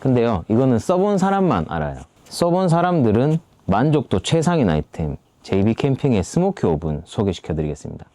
근데요, 이거는 써본 사람만 알아요. 써본 사람들은 만족도 최상인 아이템, JB 캠핑의 스모키 오븐 소개시켜 드리겠습니다.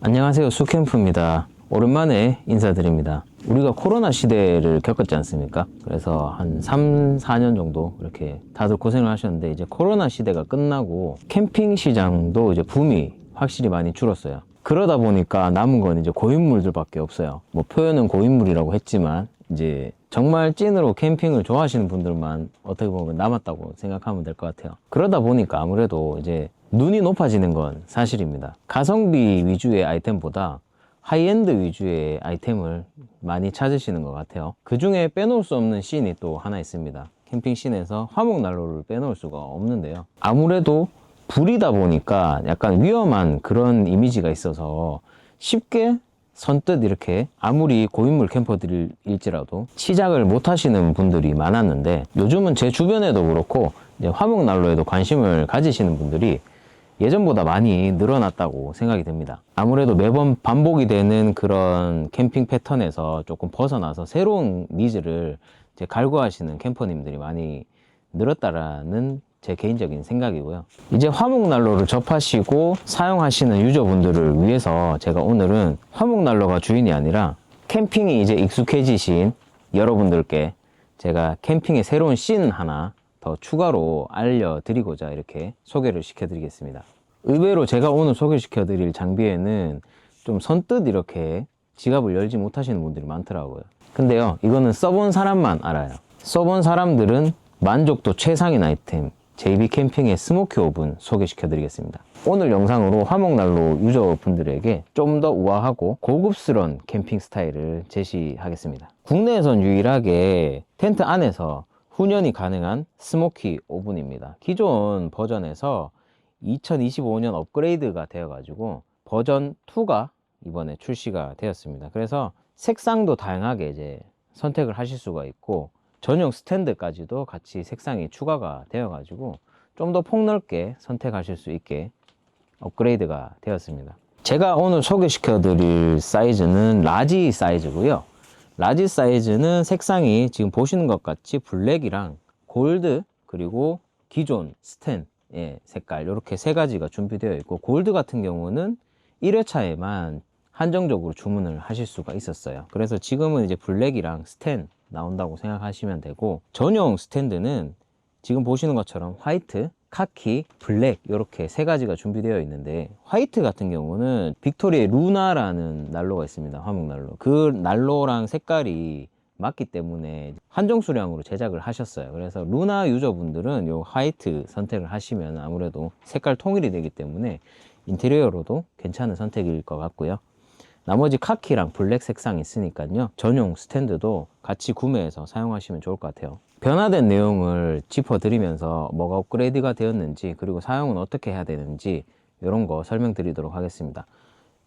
안녕하세요. 수캠프입니다. 오랜만에 인사드립니다. 우리가 코로나 시대를 겪었지 않습니까? 그래서 한 3, 4년 정도 이렇게 다들 고생을 하셨는데 이제 코로나 시대가 끝나고 캠핑 시장도 이제 붐이 확실히 많이 줄었어요. 그러다 보니까 남은 건 이제 고인물들밖에 없어요. 뭐 표현은 고인물이라고 했지만 이제 정말 찐으로 캠핑을 좋아하시는 분들만 어떻게 보면 남았다고 생각하면 될 것 같아요. 그러다 보니까 아무래도 이제 눈이 높아지는 건 사실입니다. 가성비 위주의 아이템보다 하이엔드 위주의 아이템을 많이 찾으시는 것 같아요. 그 중에 빼놓을 수 없는 씬이 또 하나 있습니다. 캠핑 씬에서 화목 난로를 빼놓을 수가 없는데요. 아무래도 불이다 보니까 약간 위험한 그런 이미지가 있어서 쉽게 선뜻 이렇게 아무리 고인물 캠퍼들일지라도 시작을 못 하시는 분들이 많았는데 요즘은 제 주변에도 그렇고 화목난로에도 관심을 가지시는 분들이 예전보다 많이 늘어났다고 생각이 됩니다. 아무래도 매번 반복이 되는 그런 캠핑 패턴에서 조금 벗어나서 새로운 니즈를 이제 갈구하시는 캠퍼님들이 많이 늘었다라는 제 개인적인 생각이고요. 이제 화목난로를 접하시고 사용하시는 유저분들을 위해서 제가 오늘은 화목난로가 주인이 아니라 캠핑이 이제 익숙해지신 여러분들께 제가 캠핑의 새로운 씬 하나 더 추가로 알려드리고자 이렇게 소개를 시켜드리겠습니다. 의외로 제가 오늘 소개시켜드릴 장비에는 좀 선뜻 이렇게 지갑을 열지 못하시는 분들이 많더라고요. 근데요, 이거는 써본 사람만 알아요. 써본 사람들은 만족도 최상인 아이템, JB 캠핑의 스모키 오븐 소개시켜 드리겠습니다. 오늘 영상으로 화목난로 유저분들에게 좀 더 우아하고 고급스러운 캠핑 스타일을 제시하겠습니다. 국내에선 유일하게 텐트 안에서 훈연이 가능한 스모키 오븐입니다. 기존 버전에서 2025년 업그레이드가 되어가지고 버전 2가 이번에 출시가 되었습니다. 그래서 색상도 다양하게 이제 선택을 하실 수가 있고 전용 스탠드까지도 같이 색상이 추가가 되어 가지고 좀 더 폭넓게 선택하실 수 있게 업그레이드가 되었습니다. 제가 오늘 소개시켜 드릴 사이즈는 라지 사이즈고요. 라지 사이즈는 색상이 지금 보시는 것 같이 블랙이랑 골드 그리고 기존 예, 색깔 이렇게 세 가지가 준비되어 있고 골드 같은 경우는 1회차에만 한정적으로 주문을 하실 수가 있었어요. 그래서 지금은 이제 블랙이랑 스텐 나온다고 생각하시면 되고 전용 스탠드는 지금 보시는 것처럼 화이트, 카키, 블랙 이렇게 세 가지가 준비되어 있는데 화이트 같은 경우는 빅토리의 루나라는 난로가 있습니다. 화목난로. 그 난로랑 색깔이 맞기 때문에 한정 수량으로 제작을 하셨어요. 그래서 루나 유저분들은 요 화이트 선택을 하시면 아무래도 색깔 통일이 되기 때문에 인테리어로도 괜찮은 선택일 것 같고요. 나머지 카키랑 블랙 색상이 있으니까요. 전용 스탠드도 같이 구매해서 사용하시면 좋을 것 같아요. 변화된 내용을 짚어드리면서 뭐가 업그레이드가 되었는지 그리고 사용은 어떻게 해야 되는지 이런 거 설명드리도록 하겠습니다.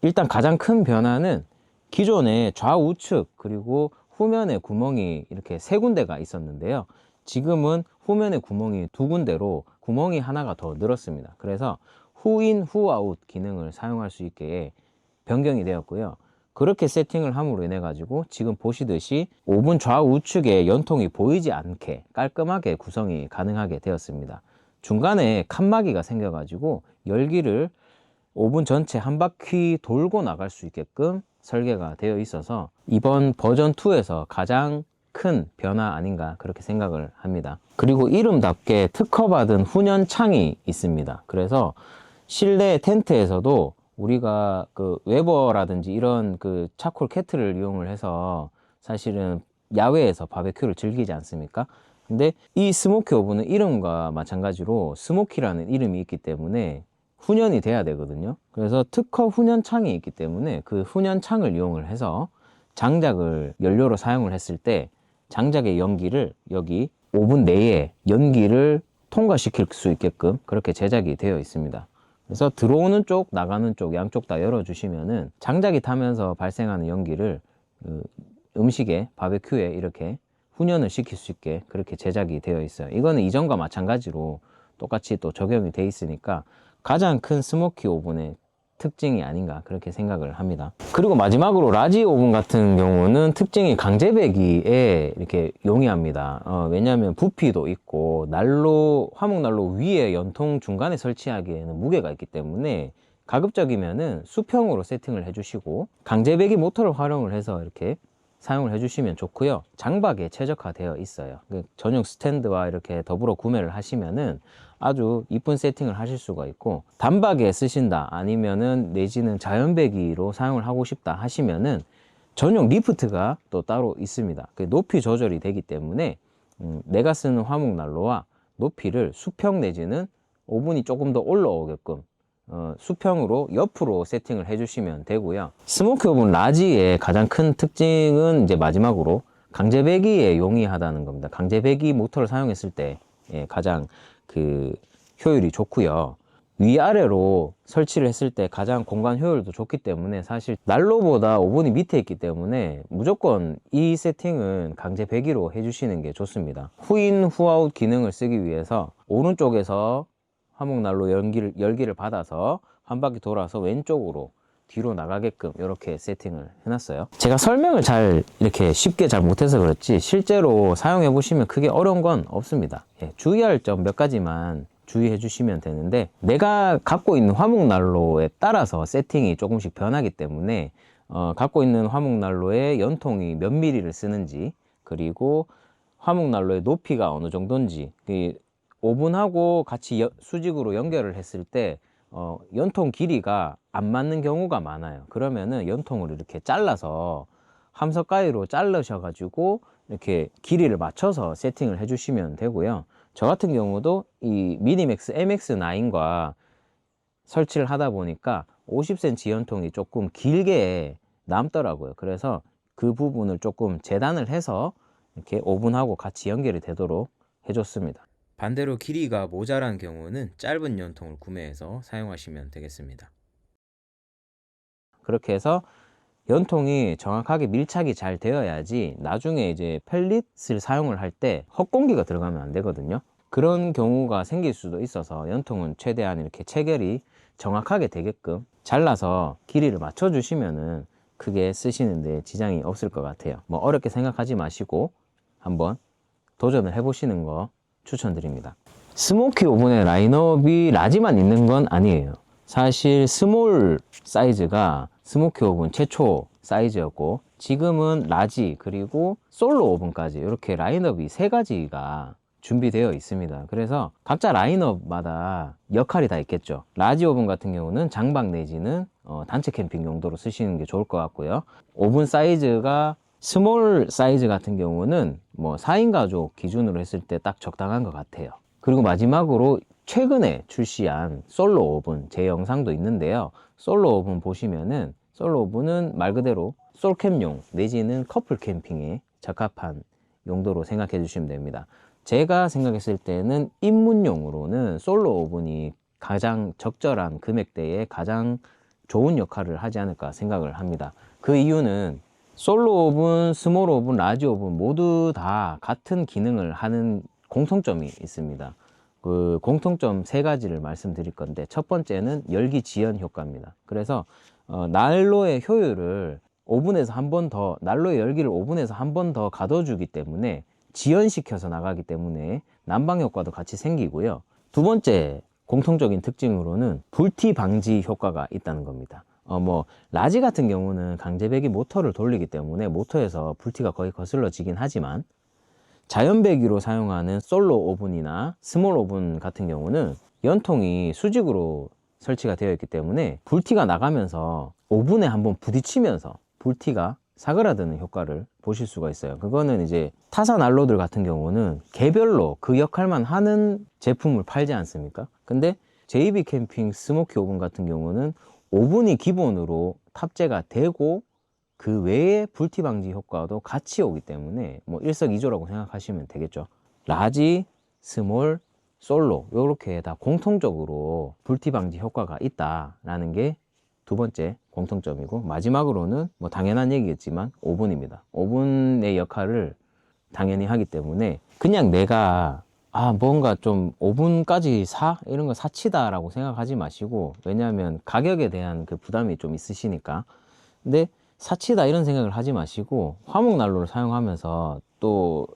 일단 가장 큰 변화는 기존에 좌우측 그리고 후면에 구멍이 이렇게 세 군데가 있었는데요. 지금은 후면에 구멍이 두 군데로 구멍이 하나가 더 늘었습니다. 그래서 후인 후아웃 기능을 사용할 수 있게 변경이 되었고요. 그렇게 세팅을 함으로 인해 가지고 지금 보시듯이 오븐 좌우측에 연통이 보이지 않게 깔끔하게 구성이 가능하게 되었습니다. 중간에 칸막이가 생겨 가지고 열기를 오븐 전체 한 바퀴 돌고 나갈 수 있게끔 설계가 되어 있어서 이번 버전 2에서 가장 큰 변화 아닌가 그렇게 생각을 합니다. 그리고 이름답게 특허받은 훈연창이 있습니다. 그래서 실내 텐트에서도 우리가 그 웨버라든지 이런 그 차콜 케트를 이용을 해서 사실은 야외에서 바베큐를 즐기지 않습니까? 근데 이 스모키 오븐은 이름과 마찬가지로 스모키라는 이름이 있기 때문에 훈연이 돼야 되거든요. 그래서 특허 훈연창이 있기 때문에 그 훈연창을 이용을 해서 장작을 연료로 사용을 했을 때 장작의 연기를 여기 오븐 내에 연기를 통과시킬 수 있게끔 그렇게 제작이 되어 있습니다. 그래서 들어오는 쪽, 나가는 쪽 양쪽 다 열어주시면은 장작이 타면서 발생하는 연기를 그 음식에 바베큐에 이렇게 훈연을 시킬 수 있게 그렇게 제작이 되어 있어요. 이거는 이전과 마찬가지로 똑같이 또 적용이 돼 있으니까 가장 큰 스모키 오븐의 특징이 아닌가 그렇게 생각을 합니다. 그리고 마지막으로 라지 오븐 같은 경우는 특징이 강제배기에 이렇게 용이합니다. 어, 왜냐하면 부피도 있고 난로 화목 난로 위에 연통 중간에 설치하기에는 무게가 있기 때문에 가급적이면은 수평으로 세팅을 해주시고 강제배기 모터를 활용을 해서 이렇게 사용을 해주시면 좋고요. 장박에 최적화되어 있어요. 그 전용 스탠드와 이렇게 더불어 구매를 하시면은 아주 이쁜 세팅을 하실 수가 있고 단박에 쓰신다 아니면은 내지는 자연배기로 사용을 하고 싶다 하시면은 전용 리프트가 또 따로 있습니다. 그 높이 조절이 되기 때문에 음, 내가 쓰는 화목 난로와 높이를 수평 내지는 오븐이 조금 더 올라오게끔 어, 수평으로 옆으로 세팅을 해주시면 되고요. 스모키 오븐 라지의 가장 큰 특징은 이제 마지막으로 강제배기에 용이하다는 겁니다. 강제배기 모터를 사용했을 때 예, 가장 그 효율이 좋고요. 위아래로 설치를 했을 때 가장 공간 효율도 좋기 때문에 사실 난로보다 오븐이 밑에 있기 때문에 무조건 이 세팅은 강제 배기로 해주시는 게 좋습니다. 후인 후아웃 기능을 쓰기 위해서 오른쪽에서 화목난로 열기를, 열기를 받아서 한 바퀴 돌아서 왼쪽으로 뒤로 나가게끔 이렇게 세팅을 해놨어요. 제가 설명을 잘 이렇게 쉽게 잘 못해서 그렇지 실제로 사용해 보시면 크게 어려운 건 없습니다. 예, 주의할 점 몇 가지만 주의해 주시면 되는데 내가 갖고 있는 화목난로에 따라서 세팅이 조금씩 변하기 때문에 어, 갖고 있는 화목난로의 연통이 몇 미리를 쓰는지 그리고 화목난로의 높이가 어느 정도인지 그 오븐하고 같이 여- 수직으로 연결을 했을 때 어, 연통 길이가 안 맞는 경우가 많아요. 그러면은 연통을 이렇게 잘라서 함석 가위로 자르셔 가지고 이렇게 길이를 맞춰서 세팅을 해 주시면 되고요. 저 같은 경우도 이 미니맥스 MX9과 설치를 하다 보니까 50cm 연통이 조금 길게 남더라고요. 그래서 그 부분을 조금 재단을 해서 이렇게 오븐하고 같이 연결이 되도록 해줬습니다. 반대로 길이가 모자란 경우는 짧은 연통을 구매해서 사용하시면 되겠습니다. 그렇게 해서 연통이 정확하게 밀착이 잘 되어야지 나중에 이제 펠릿을 사용을 할 때 헛공기가 들어가면 안 되거든요. 그런 경우가 생길 수도 있어서 연통은 최대한 이렇게 체결이 정확하게 되게끔 잘라서 길이를 맞춰 주시면은 크게 쓰시는데 지장이 없을 것 같아요. 뭐 어렵게 생각하지 마시고 한번 도전을 해보시는 거 추천드립니다. 스모키 오븐의 라인업이 라지만 있는 건 아니에요. 사실 스몰 사이즈가 스모키 오븐 최초 사이즈였고 지금은 라지 그리고 솔로 오븐까지 이렇게 라인업이 세 가지가 준비되어 있습니다. 그래서 각자 라인업마다 역할이 다 있겠죠. 라지 오븐 같은 경우는 장박 내지는 어, 단체 캠핑 용도로 쓰시는 게 좋을 것 같고요. 오븐 사이즈가 스몰 사이즈 같은 경우는 뭐 4인 가족 기준으로 했을 때 딱 적당한 것 같아요. 그리고 마지막으로 최근에 출시한 솔로 오븐 제 영상도 있는데요. 솔로 오븐 보시면은 솔로 오븐은 말 그대로 솔캠용 내지는 커플 캠핑에 적합한 용도로 생각해 주시면 됩니다. 제가 생각했을 때는 입문용으로는 솔로 오븐이 가장 적절한 금액대에 가장 좋은 역할을 하지 않을까 생각을 합니다. 그 이유는 솔로 오븐, 스몰 오븐, 라지 오븐 모두 다 같은 기능을 하는 공통점이 있습니다. 그 공통점 세 가지를 말씀드릴 건데 첫 번째는 열기 지연 효과입니다. 그래서 어, 난로의 효율을 오븐에서 한 번 더 난로의 열기를 오븐에서 한 번 더 가둬주기 때문에 지연시켜서 나가기 때문에 난방 효과도 같이 생기고요. 두 번째 공통적인 특징으로는 불티 방지 효과가 있다는 겁니다. 어, 뭐, 라지 같은 경우는 강제배기 모터를 돌리기 때문에 모터에서 불티가 거의 거슬러지긴 하지만 자연배기로 사용하는 솔로 오븐이나 스몰 오븐 같은 경우는 연통이 수직으로 설치가 되어 있기 때문에 불티가 나가면서 오븐에 한번 부딪히면서 불티가 사그라드는 효과를 보실 수가 있어요. 그거는 이제 타사 난로들 같은 경우는 개별로 그 역할만 하는 제품을 팔지 않습니까? 근데 JB 캠핑 스모키 오븐 같은 경우는 오븐이 기본으로 탑재가 되고 그 외에 불티 방지 효과도 같이 오기 때문에 뭐 일석이조라고 생각하시면 되겠죠. 라지, 스몰, 솔로 이렇게 다 공통적으로 불티 방지 효과가 있다라는 게 두 번째 공통점이고 마지막으로는 뭐 당연한 얘기겠지만 오븐입니다. 오븐의 역할을 당연히 하기 때문에 그냥 내가 아, 뭔가 좀 오븐까지 사? 이런 거 사치다라고 생각하지 마시고, 왜냐하면 가격에 대한 그 부담이 좀 있으시니까. 근데 사치다 이런 생각을 하지 마시고, 화목난로를 사용하면서 또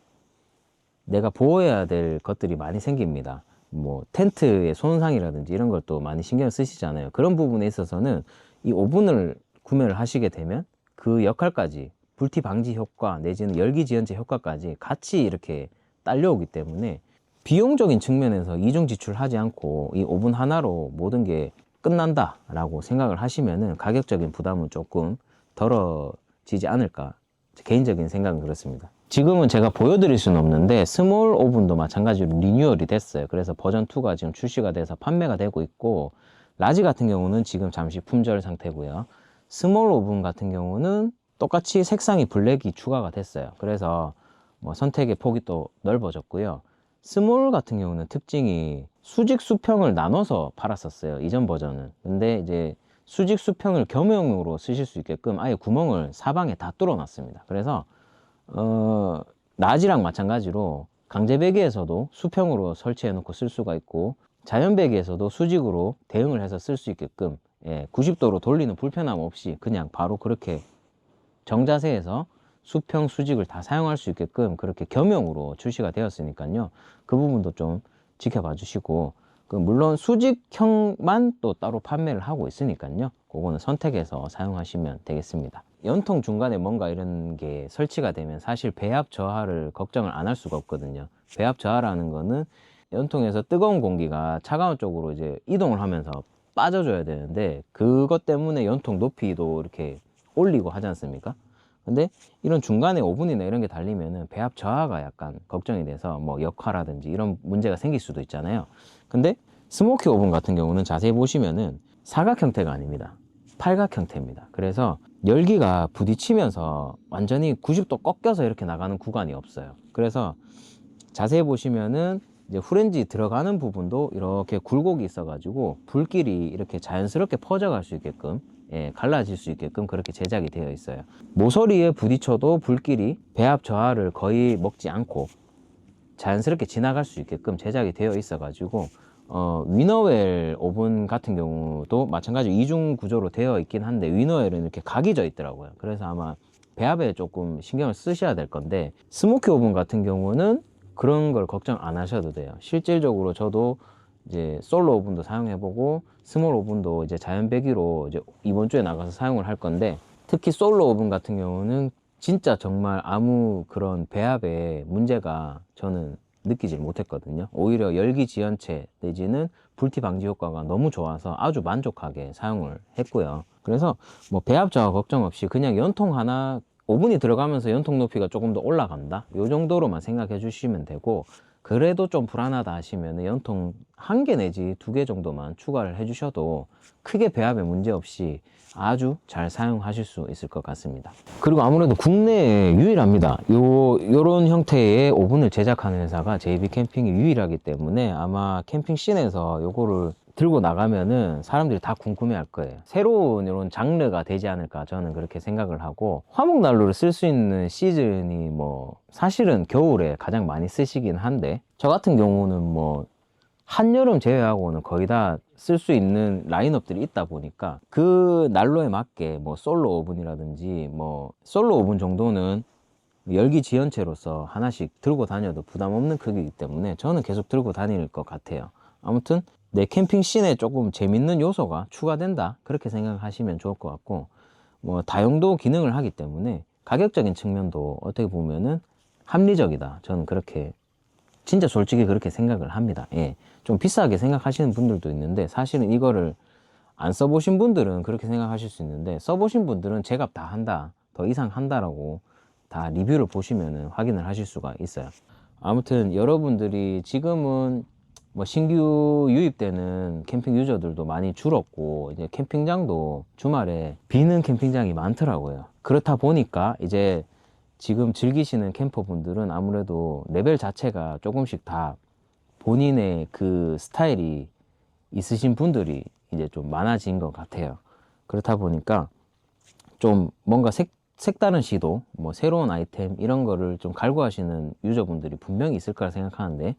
내가 보호해야 될 것들이 많이 생깁니다. 뭐, 텐트의 손상이라든지 이런 걸 또 많이 신경 쓰시잖아요. 그런 부분에 있어서는 이 오븐을 구매를 하시게 되면 그 역할까지 불티 방지 효과 내지는 열기 지연제 효과까지 같이 이렇게 딸려오기 때문에 비용적인 측면에서 이중 지출하지 않고 이 오븐 하나로 모든 게 끝난다라고 생각을 하시면은 가격적인 부담은 조금 덜어지지 않을까 개인적인 생각은 그렇습니다. 지금은 제가 보여드릴 수는 없는데 스몰 오븐도 마찬가지로 리뉴얼이 됐어요. 그래서 버전 2가 지금 출시가 돼서 판매가 되고 있고 라지 같은 경우는 지금 잠시 품절 상태고요. 스몰 오븐 같은 경우는 똑같이 색상이 블랙이 추가가 됐어요. 그래서 뭐 선택의 폭이 또 넓어졌고요. 스몰 같은 경우는 특징이 수직 수평을 나눠서 팔았었어요. 이전 버전은. 근데 이제 수직 수평을 겸용으로 쓰실 수 있게끔 아예 구멍을 사방에 다 뚫어 놨습니다. 그래서 어, 라지랑 마찬가지로 강제배기에서도 수평으로 설치해 놓고 쓸 수가 있고 자연배기에서도 수직으로 대응을 해서 쓸 수 있게끔 예, 90도로 돌리는 불편함 없이 그냥 바로 그렇게 정자세에서 수평 수직을 다 사용할 수 있게끔 그렇게 겸용으로 출시가 되었으니까요. 그 부분도 좀 지켜봐 주시고 그 물론 수직형만 또 따로 판매를 하고 있으니까요. 그거는 선택해서 사용하시면 되겠습니다. 연통 중간에 뭔가 이런 게 설치가 되면 사실 배압 저하를 걱정을 안 할 수가 없거든요. 배압 저하라는 거는 연통에서 뜨거운 공기가 차가운 쪽으로 이제 이동을 하면서 빠져줘야 되는데 그것 때문에 연통 높이도 이렇게 올리고 하지 않습니까? 근데 이런 중간에 오븐이나 이런 게 달리면은 배압 저하가 약간 걱정이 돼서 뭐 역화라든지 이런 문제가 생길 수도 있잖아요. 근데 스모키 오븐 같은 경우는 자세히 보시면은 사각 형태가 아닙니다. 팔각 형태입니다. 그래서 열기가 부딪히면서 완전히 90도 꺾여서 이렇게 나가는 구간이 없어요. 그래서 자세히 보시면은 이제 후렌지 들어가는 부분도 이렇게 굴곡이 있어 가지고 불길이 이렇게 자연스럽게 퍼져갈 수 있게끔 예, 갈라질 수 있게끔 그렇게 제작이 되어 있어요. 모서리에 부딪혀도 불길이 배압 저하를 거의 먹지 않고 자연스럽게 지나갈 수 있게끔 제작이 되어 있어 가지고 어, 위너웰 오븐 같은 경우도 마찬가지로 이중 구조로 되어 있긴 한데 위너웰은 이렇게 각이 져 있더라고요. 그래서 아마 배합에 조금 신경을 쓰셔야 될 건데 스모키 오븐 같은 경우는 그런 걸 걱정 안 하셔도 돼요. 실질적으로 저도 이제 솔로 오븐도 사용해보고 스몰 오븐도 이제 자연 배기로 이제 이번 주에 나가서 사용을 할 건데 특히 솔로 오븐 같은 경우는 진짜 정말 아무 그런 배합에 문제가 저는 느끼질 못했거든요. 오히려 열기 지연체 내지는 불티 방지 효과가 너무 좋아서 아주 만족하게 사용을 했고요. 그래서 뭐 배합 저하 걱정 없이 그냥 연통 하나 오븐이 들어가면서 연통 높이가 조금 더 올라간다. 요 정도로만 생각해 주시면 되고 그래도 좀 불안하다 하시면 연통 한 개 내지 두 개 정도만 추가를 해 주셔도 크게 배합에 문제 없이 아주 잘 사용하실 수 있을 것 같습니다. 그리고 아무래도 국내에 유일합니다. 요, 요런 형태의 오븐을 제작하는 회사가 JB 캠핑이 유일하기 때문에 아마 캠핑 씬에서 요거를 들고 나가면은 사람들이 다 궁금해 할 거예요. 새로운 이런 장르가 되지 않을까 저는 그렇게 생각을 하고 화목 난로를 쓸 수 있는 시즌이 뭐 사실은 겨울에 가장 많이 쓰시긴 한데 저 같은 경우는 뭐 한여름 제외하고는 거의 다 쓸 수 있는 라인업들이 있다 보니까 그 난로에 맞게 뭐 솔로 오븐이라든지 뭐 솔로 오븐 정도는 열기 지연체로서 하나씩 들고 다녀도 부담 없는 크기이기 때문에 저는 계속 들고 다닐 것 같아요. 아무튼 내 캠핑 씬에 조금 재밌는 요소가 추가된다. 그렇게 생각하시면 좋을 것 같고 뭐 다용도 기능을 하기 때문에 가격적인 측면도 어떻게 보면은 합리적이다. 저는 그렇게 진짜 솔직히 그렇게 생각을 합니다. 예. 좀 비싸게 생각하시는 분들도 있는데 사실은 이거를 안 써보신 분들은 그렇게 생각하실 수 있는데 써보신 분들은 제값 다 한다 더 이상 한다라고 다 리뷰를 보시면은 확인을 하실 수가 있어요. 아무튼 여러분들이 지금은 뭐 신규 유입되는 캠핑 유저들도 많이 줄었고 이제 캠핑장도 주말에 비는 캠핑장이 많더라고요. 그렇다 보니까 이제 지금 즐기시는 캠퍼분들은 아무래도 레벨 자체가 조금씩 다 본인의 그 스타일이 있으신 분들이 이제 좀 많아진 것 같아요. 그렇다 보니까 좀 뭔가 색, 색다른 시도, 뭐 새로운 아이템 이런 거를 좀 갈구하시는 유저분들이 분명히 있을 거라 생각하는데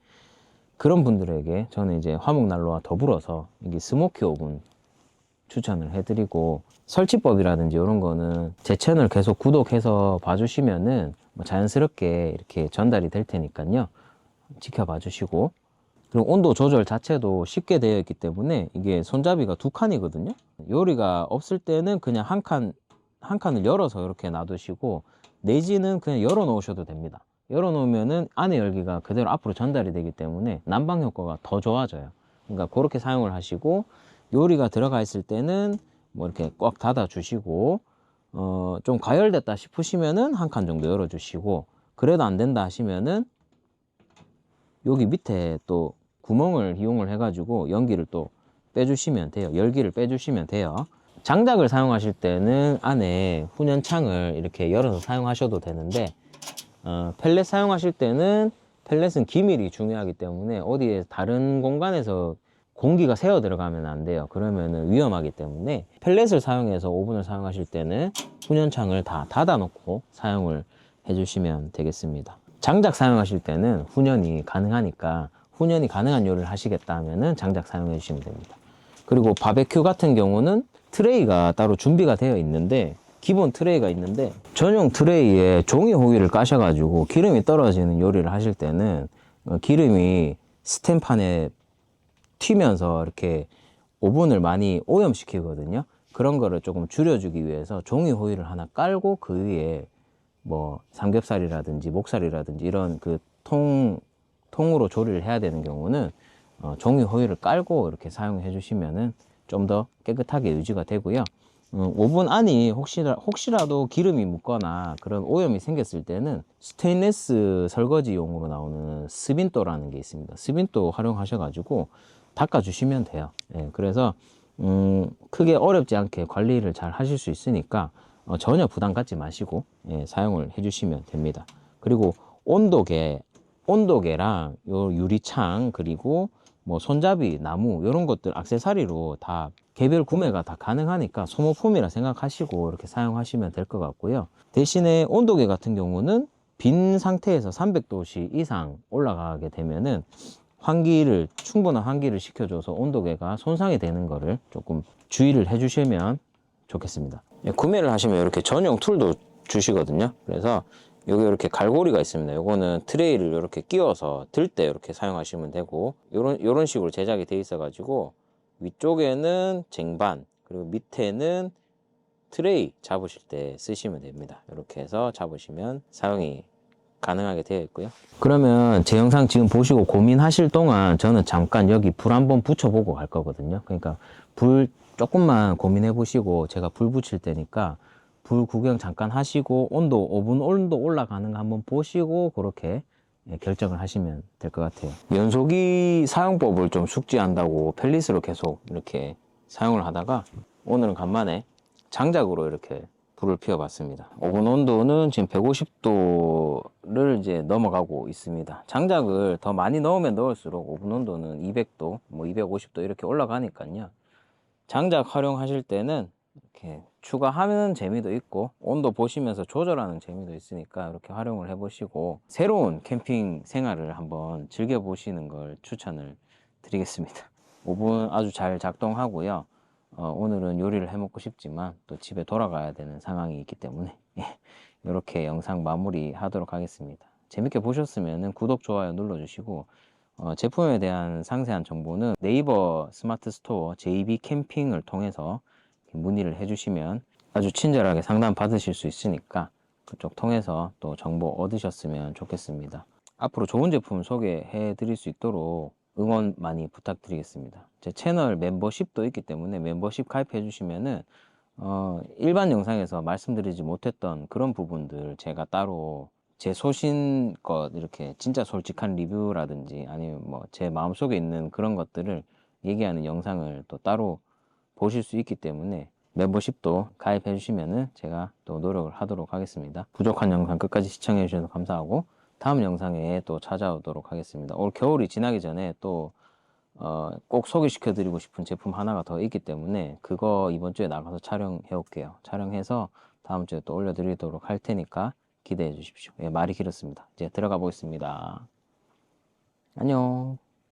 그런 분들에게 저는 이제 화목난로와 더불어서 이게 스모키 오븐 추천을 해드리고 설치법이라든지 이런 거는 제 채널 계속 구독해서 봐주시면은 뭐 자연스럽게 이렇게 전달이 될 테니까요. 지켜봐 주시고. 그리고 온도 조절 자체도 쉽게 되어 있기 때문에 이게 손잡이가 두 칸이거든요. 요리가 없을 때는 그냥 한 칸 한 칸을 열어서 이렇게 놔두시고 내지는 그냥 열어 놓으셔도 됩니다 열어 놓으면은 안에 열기가 그대로 앞으로 전달이 되기 때문에 난방 효과가 더 좋아져요. 그러니까 그렇게 사용을 하시고 요리가 들어가 있을 때는 뭐 이렇게 꽉 닫아 주시고 어좀 과열됐다 싶으시면은 한 칸 정도 열어 주시고 그래도 안 된다 하시면은 여기 밑에 또 구멍을 이용을 해 가지고 연기를 또 빼주시면 돼요. 열기를 빼주시면 돼요. 장작을 사용하실 때는 안에 훈연창을 이렇게 열어서 사용하셔도 되는데 어, 펠렛 사용하실 때는 펠렛은 기밀이 중요하기 때문에 어디에 다른 공간에서 공기가 새어 들어가면 안 돼요. 그러면은 위험하기 때문에 펠렛을 사용해서 오븐을 사용하실 때는 훈연창을 다 닫아 놓고 사용을 해 주시면 되겠습니다. 장작 사용하실 때는 훈연이 가능하니까 훈연이 가능한 요리를 하시겠다 하면은 장작 사용해 주시면 됩니다. 그리고 바베큐 같은 경우는 트레이가 따로 준비가 되어 있는데 기본 트레이가 있는데 전용 트레이에 종이 호일을 까셔가지고 기름이 떨어지는 요리를 하실 때는 어, 기름이 스텐판에 튀면서 이렇게 오븐을 많이 오염시키거든요. 그런 거를 조금 줄여주기 위해서 종이 호일을 하나 깔고 그 위에 뭐 삼겹살이라든지 목살이라든지 이런 그 통 통으로 조리를 해야 되는 경우는 어, 종이 호일을 깔고 이렇게 사용해 주시면은 좀 더 깨끗하게 유지가 되고요. 어, 오븐 안이 혹시라, 혹시라도 기름이 묻거나 그런 오염이 생겼을 때는 스테인레스 설거지용으로 나오는 스빈도라는 게 있습니다. 스빈도 활용하셔가지고 닦아주시면 돼요. 예, 그래서 음, 크게 어렵지 않게 관리를 잘 하실 수 있으니까 어, 전혀 부담 갖지 마시고 예, 사용을 해주시면 됩니다. 그리고 온도계, 온도계랑 요 유리창 그리고 뭐 손잡이, 나무 이런 것들 액세서리로 다 개별 구매가 다 가능하니까 소모품이라 생각하시고 이렇게 사용하시면 될 것 같고요. 대신에 온도계 같은 경우는 빈 상태에서 300도씨 이상 올라가게 되면은 환기를 충분한 환기를 시켜줘서 온도계가 손상이 되는 거를 조금 주의를 해주시면 좋겠습니다. 예, 구매를 하시면 이렇게 전용 툴도 주시거든요. 그래서 여기 이렇게 갈고리가 있습니다. 요거는 트레이를 이렇게 끼워서 들 때 이렇게 사용하시면 되고 요런 요런 식으로 제작이 돼 있어 가지고 위쪽에는 쟁반 그리고 밑에는 트레이 잡으실 때 쓰시면 됩니다. 이렇게 해서 잡으시면 사용이 가능하게 되어 있고요. 그러면 제 영상 지금 보시고 고민하실 동안 저는 잠깐 여기 불 한번 붙여보고 갈 거거든요. 그러니까 불 조금만 고민해 보시고 제가 불 붙일 테니까 불 구경 잠깐 하시고 온도 오븐 온도 올라가는 거 한번 보시고 그렇게 예, 결정을 하시면 될 것 같아요. 연소기 사용법을 좀 숙지한다고 펠리스로 계속 이렇게 사용을 하다가 오늘은 간만에 장작으로 이렇게 불을 피워 봤습니다. 오븐 온도는 지금 150도를 이제 넘어가고 있습니다. 장작을 더 많이 넣으면 넣을수록 오븐 온도는 200도, 뭐 250도 이렇게 올라가니까요. 장작 활용하실 때는 이렇게 추가하는 재미도 있고 온도 보시면서 조절하는 재미도 있으니까 이렇게 활용을 해보시고 새로운 캠핑 생활을 한번 즐겨보시는 걸 추천을 드리겠습니다. 오븐 아주 잘 작동하고요. 어, 오늘은 요리를 해 먹고 싶지만 또 집에 돌아가야 되는 상황이 있기 때문에 이렇게 영상 마무리 하도록 하겠습니다. 재밌게 보셨으면 구독, 좋아요 눌러주시고 어, 제품에 대한 상세한 정보는 네이버 스마트 스토어 JB 캠핑을 통해서 문의를 해주시면 아주 친절하게 상담 받으실 수 있으니까 그쪽 통해서 또 정보 얻으셨으면 좋겠습니다. 앞으로 좋은 제품 소개해 드릴 수 있도록 응원 많이 부탁드리겠습니다. 제 채널 멤버십도 있기 때문에 멤버십 가입해 주시면은 어, 일반 영상에서 말씀드리지 못했던 그런 부분들 제가 따로 제 소신껏 이렇게 진짜 솔직한 리뷰라든지 아니면 뭐 제 마음속에 있는 그런 것들을 얘기하는 영상을 또 따로 보실 수 있기 때문에 멤버십도 가입해 주시면은 제가 또 노력을 하도록 하겠습니다. 부족한 영상 끝까지 시청해 주셔서 감사하고 다음 영상에 또 찾아오도록 하겠습니다. 올 겨울이 지나기 전에 또 어, 꼭 소개시켜 드리고 싶은 제품 하나가 더 있기 때문에 그거 이번 주에 나가서 촬영해 올게요. 촬영해서 다음 주에 또 올려 드리도록 할 테니까 기대해 주십시오. 예, 말이 길었습니다. 이제 들어가 보겠습니다. 안녕.